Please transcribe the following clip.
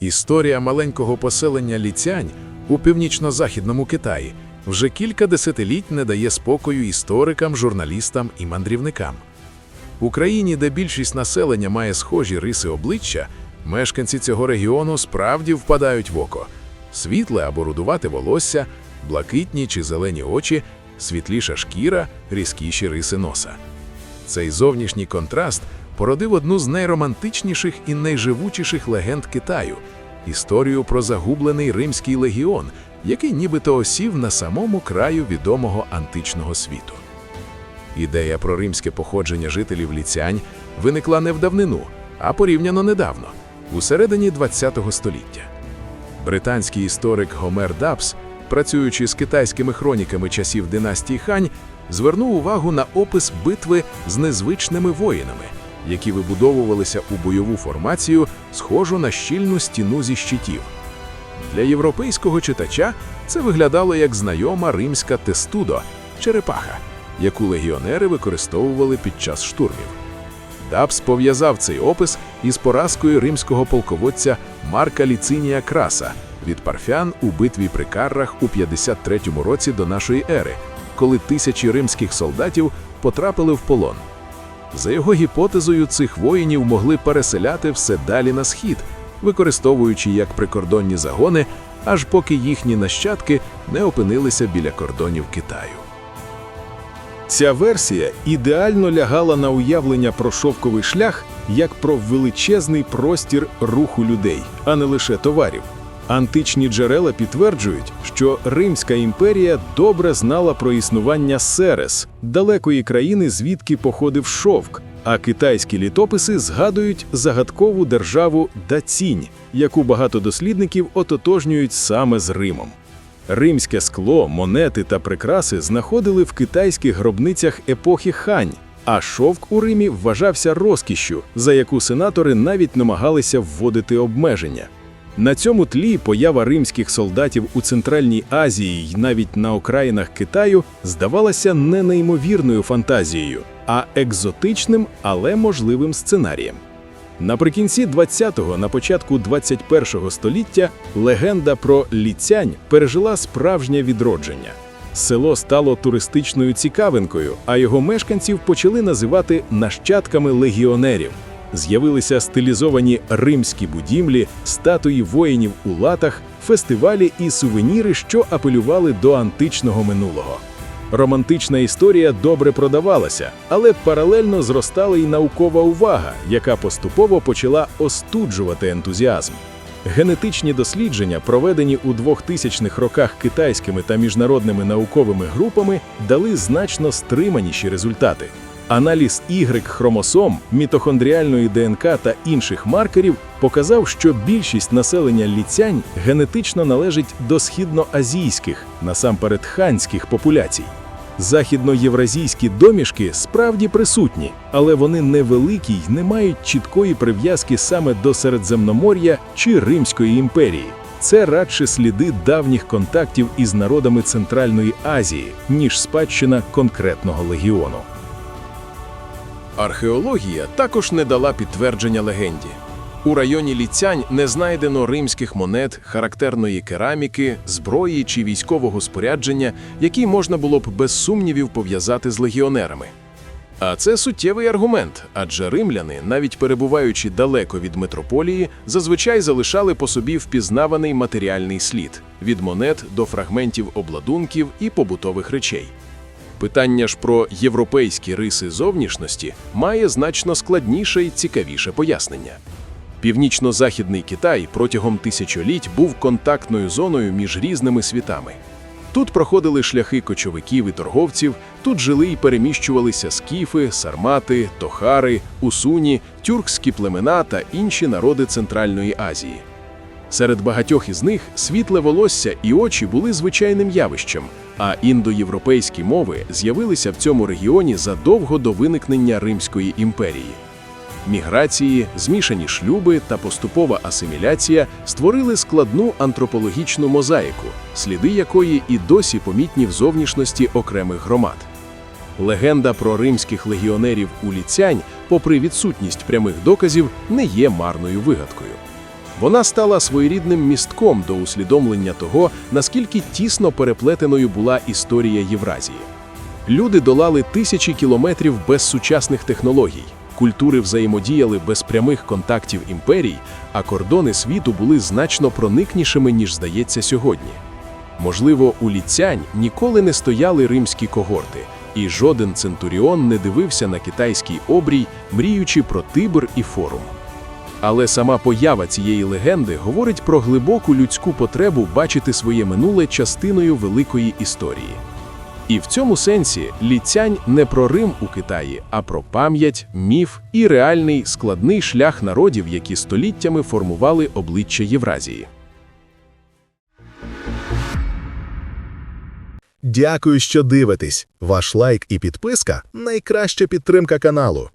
Історія маленького поселення Ліцянь у північно-західному Китаї вже кілька десятиліть не дає спокою історикам, журналістам і мандрівникам. В Україні, де більшість населення має схожі риси обличчя, мешканці цього регіону справді впадають в око. Світле або рудувате волосся, блакитні чи зелені очі, світліша шкіра, різкіші риси носа. Цей зовнішній контраст породив одну з найромантичніших і найживучіших легенд Китаю історію про загублений римський легіон, який нібито осів на самому краю відомого античного світу. Ідея про римське походження жителів Ліцянь виникла не в давнину, а порівняно недавно, у середині ХХ століття. Британський історик Гомер Дабс, працюючи з китайськими хроніками часів династії Хань, звернув увагу на опис битви з незвичними воїнами, які вибудовувалися у бойову формацію, схожу на щільну стіну зі щитів. Для європейського читача це виглядало як знайома римська тестудо черепаха, яку легіонери використовували під час штурмів. Дабс пов'язав цей опис із поразкою римського полководця Марка Ліцинія Краса від парфян у битві при Каррах у 53 році до нашої ери, коли тисячі римських солдатів потрапили в полон. За його гіпотезою, цих воїнів могли переселяти все далі на схід, використовуючи як прикордонні загони, аж поки їхні нащадки не опинилися біля кордонів Китаю. Ця версія ідеально лягала на уявлення про шовковий шлях як про величезний простір руху людей, а не лише товарів. Античні джерела підтверджують, що Римська імперія добре знала про існування Серес, далекої країни, звідки походив шовк, а китайські літописи згадують загадкову державу Дацінь, яку багато дослідників ототожнюють саме з Римом. Римське скло, монети та прикраси знаходили в китайських гробницях епохи Хань, а шовк у Римі вважався розкішшю, за яку сенатори навіть намагалися вводити обмеження. На цьому тлі поява римських солдатів у Центральній Азії й навіть на окраїнах Китаю здавалася не неймовірною фантазією, а екзотичним, але можливим сценарієм. Наприкінці 20-го, на початку 21-го століття легенда про Ліцянь пережила справжнє відродження. Село стало туристичною цікавинкою, а його мешканців почали називати нащадками легіонерів. З'явилися стилізовані римські будівлі, статуї воїнів у латах, фестивалі і сувеніри, що апелювали до античного минулого. Романтична історія добре продавалася, але паралельно зростала й наукова увага, яка поступово почала остуджувати ентузіазм. Генетичні дослідження, проведені у 2000-х роках китайськими та міжнародними науковими групами, дали значно стриманіші результати. Аналіз Y-хромосом, мітохондріальної ДНК та інших маркерів показав, що більшість населення ліцянь генетично належить до східноазійських, насамперед ханських популяцій. Західноєвразійські домішки справді присутні, але вони невеликі й не мають чіткої прив'язки саме до Середземномор'я чи Римської імперії. Це радше сліди давніх контактів із народами Центральної Азії, ніж спадщина конкретного легіону. Археологія також не дала підтвердження легенді. У районі Ліцянь не знайдено римських монет, характерної кераміки, зброї чи військового спорядження, які можна було б без сумнівів пов'язати з легіонерами. А це суттєвий аргумент, адже римляни, навіть перебуваючи далеко від метрополії, зазвичай залишали по собі впізнаваний матеріальний слід від монет до фрагментів обладунків і побутових речей. Питання ж про європейські риси зовнішності має значно складніше і цікавіше пояснення. Північно-західний Китай протягом тисячоліть був контактною зоною між різними світами. Тут проходили шляхи кочовиків і торговців, тут жили і переміщувалися скіфи, сармати, тохари, усуні, тюркські племена та інші народи Центральної Азії. Серед багатьох із них світле волосся і очі були звичайним явищем, а індоєвропейські мови з'явилися в цьому регіоні задовго до виникнення Римської імперії. Міграції, змішані шлюби та поступова асиміляція створили складну антропологічну мозаїку, сліди якої і досі помітні в зовнішності окремих громад. Легенда про римських легіонерів у Ліцянь, попри відсутність прямих доказів, не є марною вигадкою. Вона стала своєрідним містком до усвідомлення того, наскільки тісно переплетеною була історія Євразії. Люди долали тисячі кілометрів без сучасних технологій, культури взаємодіяли без прямих контактів імперій, а кордони світу були значно проникнішими, ніж здається сьогодні. Можливо, у ліцянь ніколи не стояли римські когорти, і жоден центуріон не дивився на китайський обрій, мріючи про Тибр і форум. Але сама поява цієї легенди говорить про глибоку людську потребу бачити своє минуле частиною великої історії. І в цьому сенсі ліцянь не про Рим у Китаї, а про пам'ять, міф і реальний складний шлях народів, які століттями формували обличчя Євразії. Дякую, що дивитесь. Ваш лайк і підписка найкраща підтримка каналу.